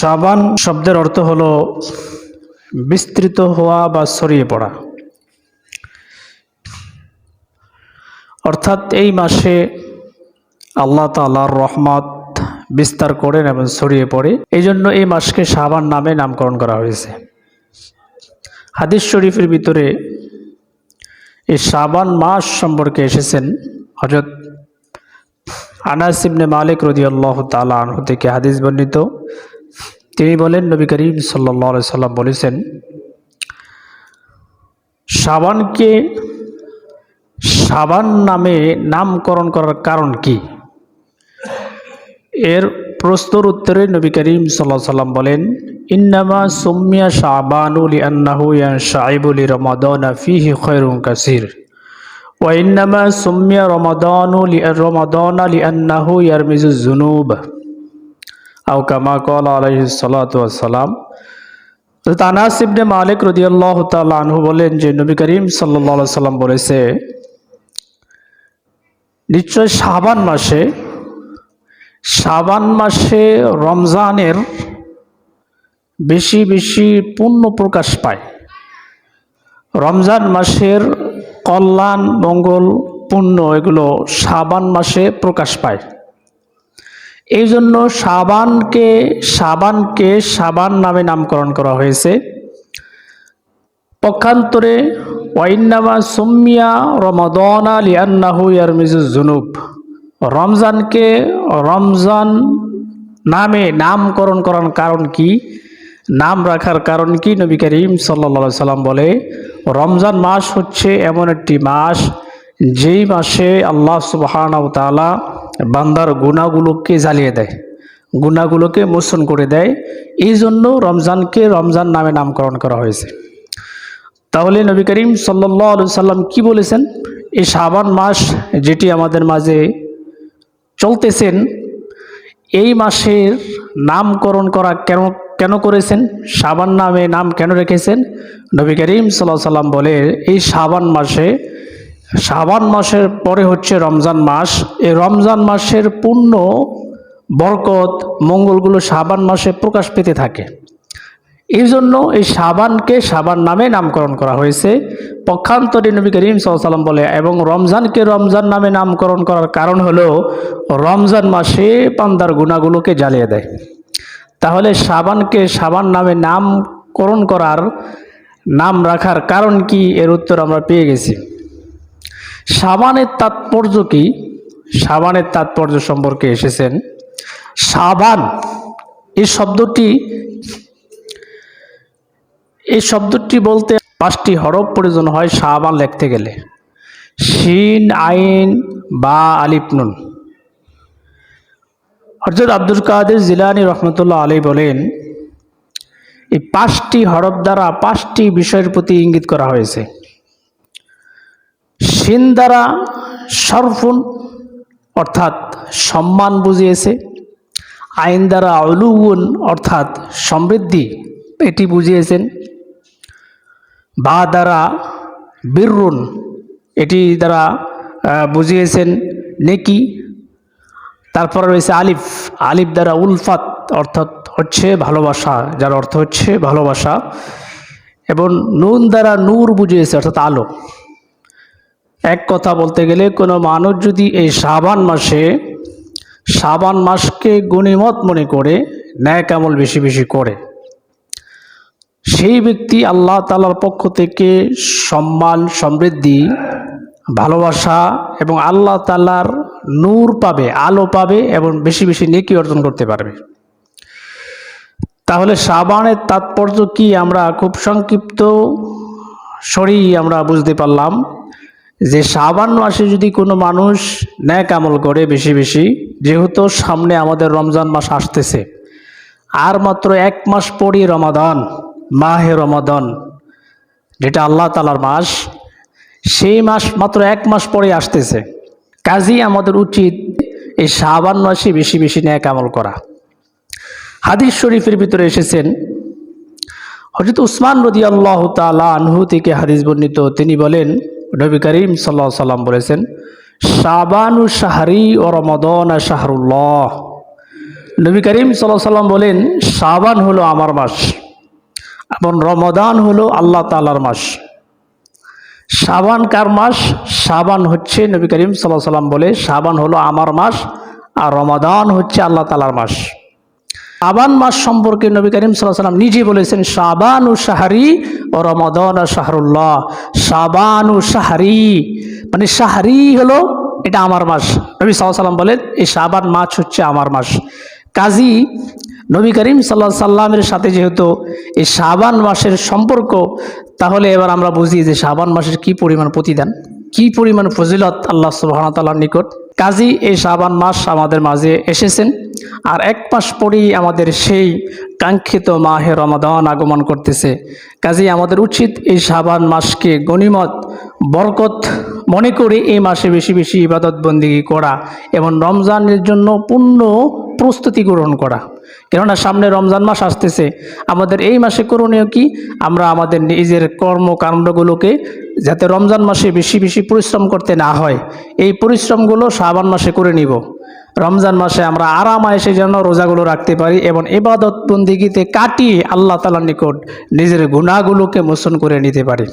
সাবান শব্দের অর্থ হলো বিস্তৃত হওয়া বা ছড়িয়ে পড়া। অর্থাৎ এই মাসে আল্লাহ তালার রহমত বিস্তার করেন এবং ছড়িয়ে পড়ে। এই জন্য এই মাসকে সাবান নামে নামকরণ করা হয়েছে। হাদিস শরীফের ভিতরে এই সাবান মাস সম্পর্কে এসেছেন হজরত আনাস ইবনে মালিক আল্লাহ তালা আনহু থেকে হাদিস বর্ণিত। তিনি বলেন, নবী করিম সাল্লা সাল্লাম বলেছেন, সাবানকে সাবান নামে নামকরণ করার কারণ কি? এর প্রশ্নর উত্তরে নবী করিম সাল্লা সাল্লাম বলেন, ইন্নামা সুমিয়া শাহবানুল ইয়ান সাহেবুল রমাদন ফিহি খৈরুম কাসির। ওয়াইন্নামা সুমিয়া রমাদানুল রমাদন আলী আন্নাহু ইয়ারমিজুল জুনুব আউ কামা কল আলহিসাল্লাম তানাস ইবনে মালিক রদিয়াল্লাহ তাল আনহু বলেন যে, নবী করিম সাল্লা সাল্লাম বলেছে, নিশ্চয় শাবান মাসে শাবান মাসে রমজানের বেশি বেশি পূর্ণ প্রকাশ পায়। রমজান মাসের কল্যাণ, মঙ্গল, পুণ্য এগুলো শাবান মাসে প্রকাশ পায়। এই জন্য সাবানকে সাবানকে সাবান নামে নামকরণ করা হয়েছে। পক্ষান্তরে, ওয়াইন্নামা সুমিয়া রমাদনা লিয়ান্নাহু ইয়ারমিজু জুনুব রমজানকে রমজান নামে নামকরণ করার কারণ কি? নাম রাখার কারণ কি? নবী করিম সাল্লা সাল্লাম বলে, রমজান মাস হচ্ছে এমন একটি মাস, যেই মাসে আল্লাহ সুবাহান তালা বান্দার গুণাগুলোকে জ্বালিয়ে দেয়, গুণাগুলোকে মোচন করে দেয়। এই জন্য রমজানকে রমজান নামে নামকরণ করা হয়েছে। তাহলে নবী করিম সাল্লাহ সাল্লাম কি বলেছেন? এই শ্রাবণ মাস যেটি আমাদের মাঝে চলতেছেন, এই মাসের নামকরণ করা কেন কেন করেছেন? সাবান নামে নাম কেন রেখেছেন? নবী করিম সাল্লাহ সাল্লাম বলে, এই সাবান মাসে সাবান মাসের পরে হচ্ছে রমজান মাস। এই রমজান মাসের পূর্ণ বরকত মঙ্গলগুলো সাবান মাসে প্রকাশ পেতে থাকে। এই জন্য এই সাবানকে সাবান নামে নামকরণ করা হয়েছে। পক্ষান্তরে নবী করিম সাল্লাম বলে, এবং রমজানকে রমজান নামে নামকরণ করার কারণ হলো, রমজান মাসে পান্দার গুণাগুলোকে জ্বালিয়ে দেয়। তাহলে সাবানকে সাবান নামে নামকরণ করার, নাম রাখার কারণ কি? এর উত্তর আমরা পেয়ে গেছি। সাবানের তাৎপর্য কি? সাবানের তাৎপর্য সম্পর্কে এসেছেন সাবান। এই শব্দটি এই শব্দটি বলতে পাঁচটি হরফ প্রয়োজন হয় সাবান লিখতে গেলে। শিন, আইন, বা আলিফ, নুন। হজরত আব্দুল কাদের জিলানি রহমতুল্লাহ আলী বলেন, এই পাঁচটি হরফ দ্বারা পাঁচটি বিষয়ের প্রতি ইঙ্গিত করা হয়েছে। শিন দ্বারা সরফুন অর্থাৎ সম্মান বুঝিয়েছে। আইন দ্বারা অলুগুন অর্থাৎ সমৃদ্ধি, এটি বুঝিয়েছেন। বা দ্বারা বীররুন এটি দ্বারা বুঝিয়েছেন নেকি। তারপর রয়েছে আলিফ আলিফ দ্বারা উলফাত, অর্থাৎ হচ্ছে ভালোবাসা, যার অর্থ হচ্ছে ভালোবাসা। এবং নুন দ্বারা নূর বুঝিয়েছে, অর্থাৎ আলো। এক কথা বলতে গেলে কোনো মানুষ যদি এই শ্রাবান মাসে শ্রাবান মাসকে গণিমত মনে করে, ন্যায় কামল বেশি বেশি করে, সেই ব্যক্তি আল্লাহ তালার পক্ষ থেকে সম্মান, সমৃদ্ধি, ভালোবাসা এবং আল্লাহ তালার নূর পাবে, আলো পাবে এবং বেশি বেশি নেকি অর্জন করতে পারবে। তাহলে সাবানের তাৎপর্য কি? আমরা খুব সংক্ষিপ্ত সরেই আমরা বুঝতে পারলাম। যে সাবান মাসে যদি কোনো মানুষ ন্যাক আমল করে বেশি বেশি, যেহেতু সামনে আমাদের রমজান মাস আসতেছে, আর মাত্র এক মাস পরই রমাদান, মাহে রমাদান, যেটা আল্লাহ তালার মাস, সেই মাস মাত্র এক মাস পরে আসতেছে। কাজেই আমাদের উচিত এই শাবান মাসে বেশি বেশি ন্যাক আমল করা। হাদিস শরীফের ভিতরে এসেছেন হজরত উসমান রদি আল্লাহ তালা আনহু থেকে হাদিস বর্ণিত, তিনি বলেন নবী করিম সাল্লাহ সাল্লাম বলেছেন, শাবানু শাহরি ও রমদন শাহরুল্লাহ। নবী করিম সাল্লাহ সাল্লাম বলেন, শাবান হলো আমার মাস এবং রমদান হলো আল্লাহ তালার মাস। শাবান কার মাস? শাবান হচ্ছে নবী করিম সাল্লাহ সাল্লাম বলে, শাবান হলো আমার মাস আর রমাদান হচ্ছে আল্লাহ তালার মাস। শাবান মাস সম্পর্কে নবী করিম সাল্লাম নিজে বলেছেন, শাবান ও শাহারি ও রমাদান শাহরুল্লাহ। শাবান ও শাহারি মানে শাহারি হলো এটা আমার মাস। নবী সাল্লাম বলেন, এই শাবান মাস হচ্ছে আমার মাস। কাজী নবী করিম সাল্লাহ সাল্লামের সাথে যেহেতু এই শাবান মাসের সম্পর্ক, তাহলে এবার আমরা বুঝি যে শাবান মাসের কি পরিমাণ প্রতিদান, কি পরিমাণ ফজিলত আল্লাহ সুবাহতাল্লাহর নিকট। কাজী এই শাবান মাস আমাদের মাঝে এসেছেন। আর এক মাস পরেই আমাদের সেই কাঙ্ক্ষিত মাহে রমাদান আগমন করতেছে। কাজী, আমাদের উচিত এই শাবান মাসকে গণিমত, বরকত মনে করে এই মাসে বেশি বেশি ইবাদত বন্দিগি করা এবং রমজানের জন্য পূর্ণ প্রস্তুতি গ্রহণ করা। কেননা সামনে রমজান মাস আসতেছে। আমাদের এই মাসে করণীয় কি? আমরা আমাদের নিজের কর্মকাণ্ডগুলোকে যাতে রমজান মাসে বেশি বেশি পরিশ্রম করতে না হয়, এই পরিশ্রমগুলো শাবান মাসে করে নিব। রমজান মাসে আমরা আরাম এসে যেন রোজাগুলো রাখতে পারি এবং এবাদত বন্দিগিতে কাটিয়ে আল্লাহ তালার নিকট নিজের গুণাগুলোকে মোচন করে নিতে পারি।